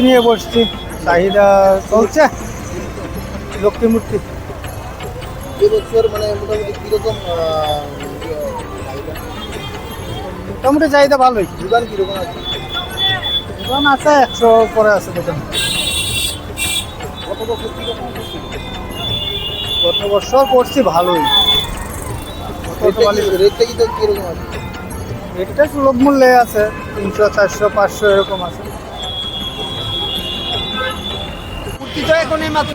নিয়ে বসছি। চাহিদা চলছে। লক্ষ্মী মূর্তি। এবছর মানে মোটামুটি কীরকম? মোটামুটি চাহিদা ভালোই। দোকান কীরকম আছে? দোকান আছে একশো পরে আছে দোকান? গত বছর করছি ভালোই। রেটটা কি- রেটটা কি তো কীরকম আছে? এটা সুলভ মূল্যে আছে। তিনশো চারশো পাঁচশো এরকম আছে। মূর্তি তো এখন এই মাত্র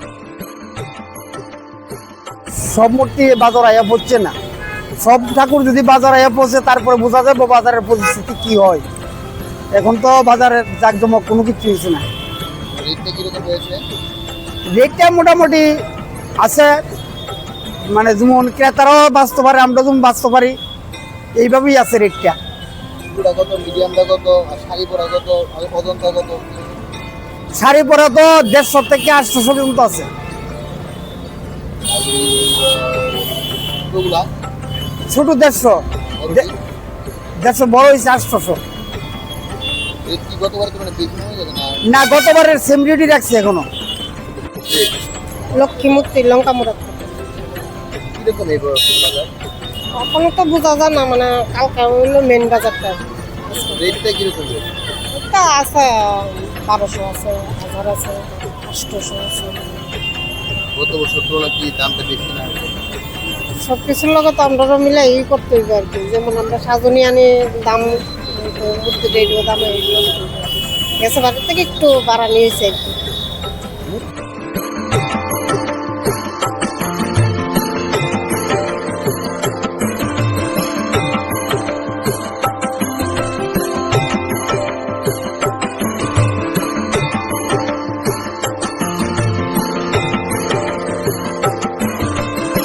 সব মূর্তি বাজার আয়া পড়ছে না। সব ঠাকুর যদি বাজার আয়া পড়ছে তারপরে বোঝা যাবে বাজারের পরিস্থিতি কি হয়। এখন তো বাজারের জাকজমক কোনো কিছু হয়েছে না। রেটটা মোটামুটি আছে। মানে যেমন ক্রেতারাও বাঁচতে পারে আমরা যেমন বাঁচতে পারি এইভাবেই আছে রেটটা চূড়া কত মিডিয়ামটা কত শাড়ি পরা কত অজন্তা কত? শাড়ি পরা তো দেড়শো থেকে আটশো পর্যন্ত আছে। ছোট দেড়শো। দেড়শো বড় হয়েছে আটশোশো। যাবে না না গতবারের সেম রেটই রাখছে এখনও। লক্ষ্মী মূর্তি লঙ্কা মুরাদ বাজার এখনও তো বোঝা যায় না মানে কালকে মেন বাজারটা। রেটটা কীরকম রয়েছে আছে বারোশো আছে হাজার আছে আটশোশো আছে। গত বছর তুলনা কি দামটা বেশি না? সব কিছুর লগত তো আমরা মিলে ই করতে হইবে আর কি। যেমন আমরা সাজনি আনি দাম মূর্তি দিয়ে দাম এইগুলো গেছে বাড়ির থেকে একটু বাড়ানি হয়েছে আর কি।